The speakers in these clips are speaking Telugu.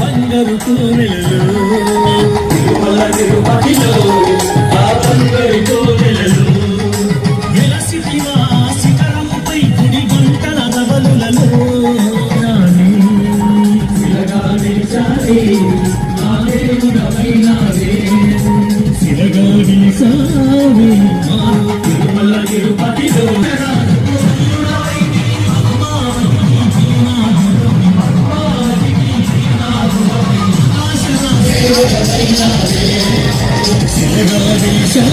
బంగారు ఒకసారి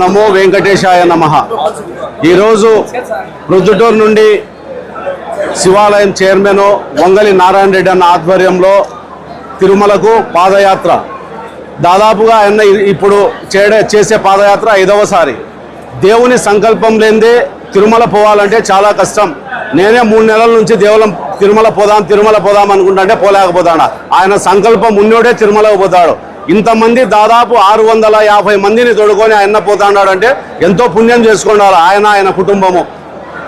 నమో వెంకటేశాయ నమ. ఈరోజు ప్రొద్దుటూరు నుండి శివాలయం చైర్మన్ వంగలి నారాయణ రెడ్డి అన్న ఆధ్వర్యంలో తిరుమలకు పాదయాత్ర. దాదాపుగా ఆయన ఇప్పుడు చేయడే చేసే పాదయాత్ర ఐదవసారి. దేవుని సంకల్పం లేనిదే తిరుమల పోవాలంటే చాలా కష్టం. నేనే మూడు నెలల నుంచి దేవులం తిరుమల పోదాం తిరుమల పోదాం అనుకుంటుంటే పోలేకపోతాడా ఆయన సంకల్పం ఉన్నోడే తిరుమలకు పోతాడు. ఇంతమంది దాదాపు ఆరు వందల యాభై మందిని తొడుకొని ఆయన పోతాడు అంటే ఎంతో పుణ్యం చేసుకున్నారు ఆయన ఆయన కుటుంబము.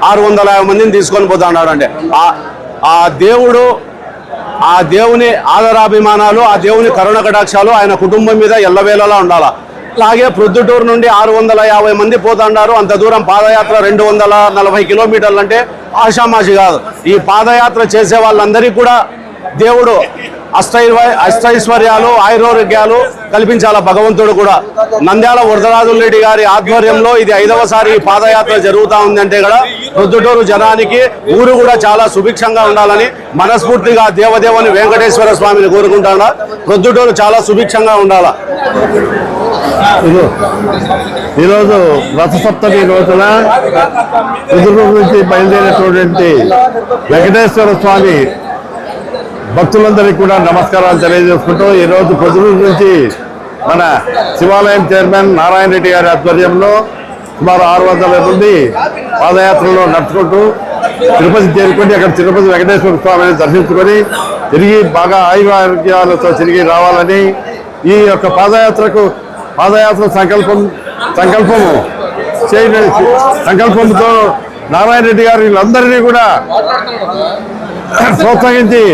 ఆరు వందల యాభై మందిని తీసుకొని పోతాడు అంటే ఆ- ఆ దేవుడు ఆ దేవుని ఆదరాభిమానాలు ఆ దేవుని కరుణ కటాక్షాలు ఆయన కుటుంబం మీద ఎల్లవేళలా ఉండాలా. అలాగే ప్రొద్దుటూరు నుండి ఆరు వందల యాభై మంది పోతాండారు. అంత దూరం పాదయాత్ర రెండు వందల నలభై కిలోమీటర్లు అంటే ఆషామాషి కాదు. ఈ పాదయాత్ర చేసే వాళ్ళందరికీ కూడా దేవుడు అష్టైవ అష్టైశ్వర్యాలు ఆయురోగ్యాలు కల్పించాల భగవంతుడు కూడా. నంద్యాల వరదరాజు రెడ్డి గారి ఆధ్వర్యంలో ఇది ఐదవసారి పాదయాత్ర జరుగుతూ ఉందంటే కూడా ప్రొద్దుటూరు జనానికి ఊరు కూడా చాలా సుభిక్షంగా ఉండాలని మనస్ఫూర్తిగా దేవదేవుని వెంకటేశ్వర స్వామిని కోరుకుంటాను. ప్రొద్దుటూరు చాలా సుభిక్షంగా ఉండాలా. ఈరోజు రథసప్తమి రోజున ఎదురు నుంచి బయలుదేరినటువంటి వెంకటేశ్వర స్వామి భక్తులందరికీ కూడా నమస్కారాలు తెలియజేసుకుంటూ ఈరోజు పొద్దున నుంచి మన శివాలయం చైర్మన్ నారాయణ రెడ్డి గారి ఆధ్వర్యంలో సుమారు ఆరు వందల మంది పాదయాత్రలో నడుచుకుంటూ తిరుపతి చేరుకొని అక్కడ తిరుపతి వెంకటేశ్వర స్వామిని దర్శించుకొని తిరిగి బాగా ఆయురారోగ్యాలతో తిరిగి రావాలని ఈ యొక్క పాదయాత్రకు పాదయాత్ర సంకల్పం సంకల్పము చేయని సంకల్పంతో నారాయణ రెడ్డి గారు వీళ్ళందరినీ కూడా ప్రోత్సహించి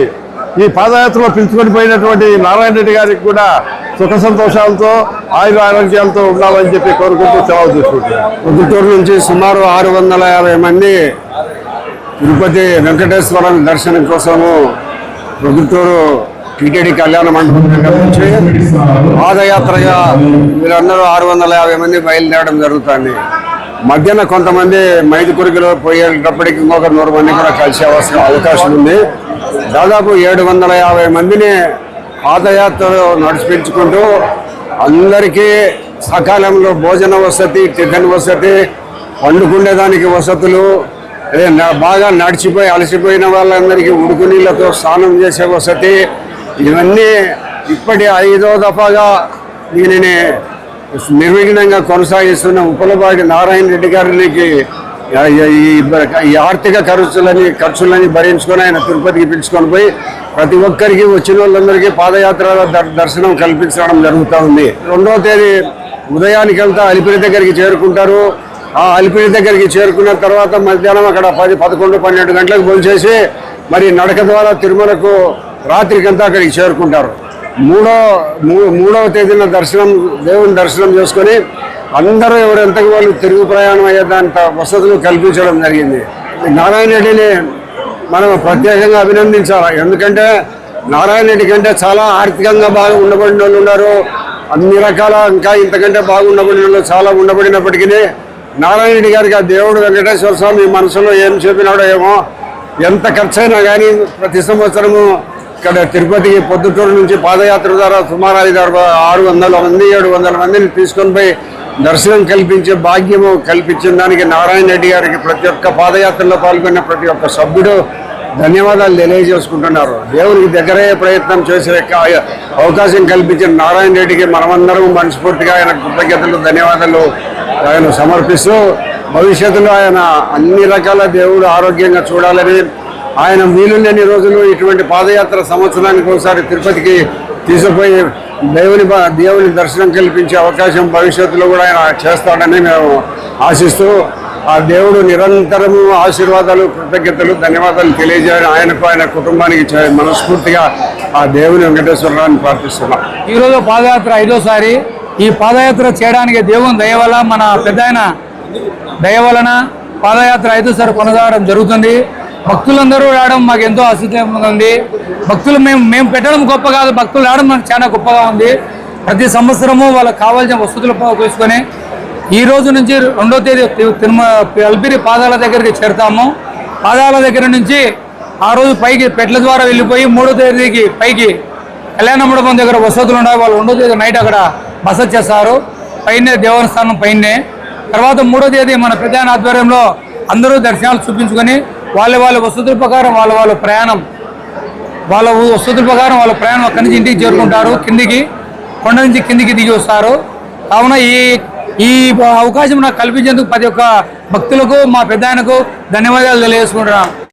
ఈ పాదయాత్రలో పిలుచుకొని పోయినటువంటి నారాయణ రెడ్డి గారికి కూడా సుఖ సంతోషాలతో ఆయుర ఆరోగ్యాలతో ఉండాలని చెప్పి కోరుకుంటూ సెలవు తీసుకుంటున్నాను. గుంటూరు నుంచి సుమారు ఆరు వందల యాభై మంది తిరుపతి వెంకటేశ్వరం దర్శనం కోసము పొద్దుటూరు టీటీడీ కళ్యాణ మండపం దగ్గర నుంచి పాదయాత్రగా వీరందరూ ఆరు వందల యాభై మంది బయలుదేరడం జరుగుతుంది. మధ్యన కొంతమంది మైదుకురికిలో పోయేటప్పటికి ఇంకొక నూరు మంది కూడా కలిసే అవసరం అవకాశం ఉంది. దాదాపు ఏడు వందల యాభై మందిని పాదయాత్రలో నడిపించుకుంటూ అందరికీ సకాలంలో భోజన వసతి టిఫిన్ వసతి వండుకునేదానికి వసతులు అదే బాగా నడిచిపోయి అలసిపోయిన వాళ్ళందరికీ ఉడుకు నీళ్ళతో స్నానం చేసే వసతి ఇవన్నీ ఇప్పటి ఐదో దఫాగా దీనిని నిర్విఘ్నంగా కొనసాగిస్తున్న ఉపలపాటి నారాయణ రెడ్డి గారికి ఈ ఆర్థిక ఖర్చులని ఖర్చులని భరించుకొని ఆయన తిరుపతికి పిలుచుకొని పోయి ప్రతి ఒక్కరికి వచ్చిన వాళ్ళందరికీ పాదయాత్ర దర్శనం కల్పించడం జరుగుతూ ఉంది. రెండవ తేదీ ఉదయానికంతా అలిపిరి దగ్గరికి చేరుకుంటారు. ఆ అలిపిరి దగ్గరికి చేరుకున్న తర్వాత మధ్యాహ్నం అక్కడ పది పదకొండు పన్నెండు గంటలకు భోంచేసి మరి నడక ద్వారా తిరుమలకు రాత్రికంతా అక్కడికి చేరుకుంటారు. మూడో మూ- మూడవ తేదీన దర్శనం దేవుని దర్శనం చేసుకొని అందరూ ఎవరెంతకు వాళ్ళు తిరుగు ప్రయాణం అయ్యేదంత వసతులు కల్పించడం జరిగింది. ఈ నారాయణ రెడ్డిని మనం ప్రత్యేకంగా అభినందించాలి. ఎందుకంటే నారాయణ రెడ్డి కంటే చాలా ఆర్థికంగా బాగా ఉండబడిన వాళ్ళు ఉన్నారు. అన్ని రకాల ఇంకా ఇంతకంటే బాగా ఉండబడిన వాళ్ళు చాలా ఉండబడినప్పటికీ నారాయణ రెడ్డి గారికి ఆ దేవుడు వెంకటేశ్వర స్వామి మనసులో ఏం చెప్పినాడో ఏమో ఎంత ఖర్చైనా కానీ ప్రతి సంవత్సరము ఇక్కడ తిరుపతికి పొద్దుటూరు నుంచి పాదయాత్ర ద్వారా సుమారు ఐదు ఆరు ఆరు వందల మంది ఏడు వందల మందిని తీసుకొని పోయి దర్శనం కల్పించే భాగ్యము కల్పించిన దానికి నారాయణ రెడ్డి గారికి ప్రతి ఒక్క పాదయాత్రలో పాల్గొన్న ప్రతి ఒక్క సభ్యుడు ధన్యవాదాలు తెలియజేసుకుంటున్నారు. దేవునికి దగ్గరయ్యే ప్రయత్నం చేసే అవకాశం కల్పించిన నారాయణ రెడ్డికి మనమందరం మనస్ఫూర్తిగా ఆయన కృతజ్ఞతలు ధన్యవాదాలు ఆయన సమర్పిస్తూ భవిష్యత్తులో ఆయన అన్ని రకాల దేవుడు ఆరోగ్యంగా చూడాలని ఆయన వీలు రోజులు ఇటువంటి పాదయాత్ర సంవత్సరానికి ఒకసారి తిరుపతికి తీసుకుపోయి దేవుని దేవుని దర్శనం కల్పించే అవకాశం భవిష్యత్తులో కూడా ఆయన చేస్తాడని మేము ఆశిస్తూ ఆ దేవుడు నిరంతరము ఆశీర్వాదాలు కృతజ్ఞతలు ధన్యవాదాలు తెలియజేయాలని ఆయనకు ఆయన కుటుంబానికి మనస్ఫూర్తిగా ఆ దేవుని వెంకటేశ్వరరావుని ప్రార్థిస్తున్నాం. ఈరోజు పాదయాత్ర ఐదోసారి. ఈ పాదయాత్ర చేయడానికి దేవుని దయ మన పెద్ద ఆయన దయవలన పాదయాత్ర ఐదోసారి కొనసాగడం జరుగుతుంది. భక్తులందరూ రావడం మాకు ఎంతో ఆశ్చర్యంగా ఉంది. భక్తులు మేము మేము పెట్టడం గొప్ప కాదు భక్తులు రావడం మాకు చాలా గొప్పగా ఉంది. ప్రతి సంవత్సరము వాళ్ళకి కావాల్సిన వసతులు తీసుకొని ఈ రోజు నుంచి రెండో తేదీ తి- తిరుమ అల్పిరి పాదాల దగ్గరికి చేరుతాము. పాదాల దగ్గర నుంచి ఆ రోజు పైకి పెట్ల ద్వారా వెళ్ళిపోయి మూడో తేదీకి పైకి కళ్యాణ మండపం దగ్గర వసతులు ఉన్నాయి. వాళ్ళు రెండో తేదీ నైట్ అక్కడ బస చేస్తారు. పైనే దేవస్థానం పైనే. తర్వాత మూడో తేదీ మన ప్రధాన ఆధ్వర్యంలో అందరూ దర్శనాలు చూపించుకొని వాళ్ళ వాళ్ళ వసతుల ప్రకారం వాళ్ళ వాళ్ళ ప్రయాణం వాళ్ళ వసతుల ప్రకారం వాళ్ళ ప్రయాణం అక్కడి నుంచి ఇంటికి చేరుకుంటారు కిందికి కొండ నుంచి కిందికి దిగి వస్తారు. కావున ఈ ఈ అవకాశం నాకు కల్పించేందుకు ప్రతి ఒక్క భక్తులకు మా పెద్ద ధన్యవాదాలు తెలియజేసుకుంటున్నాను.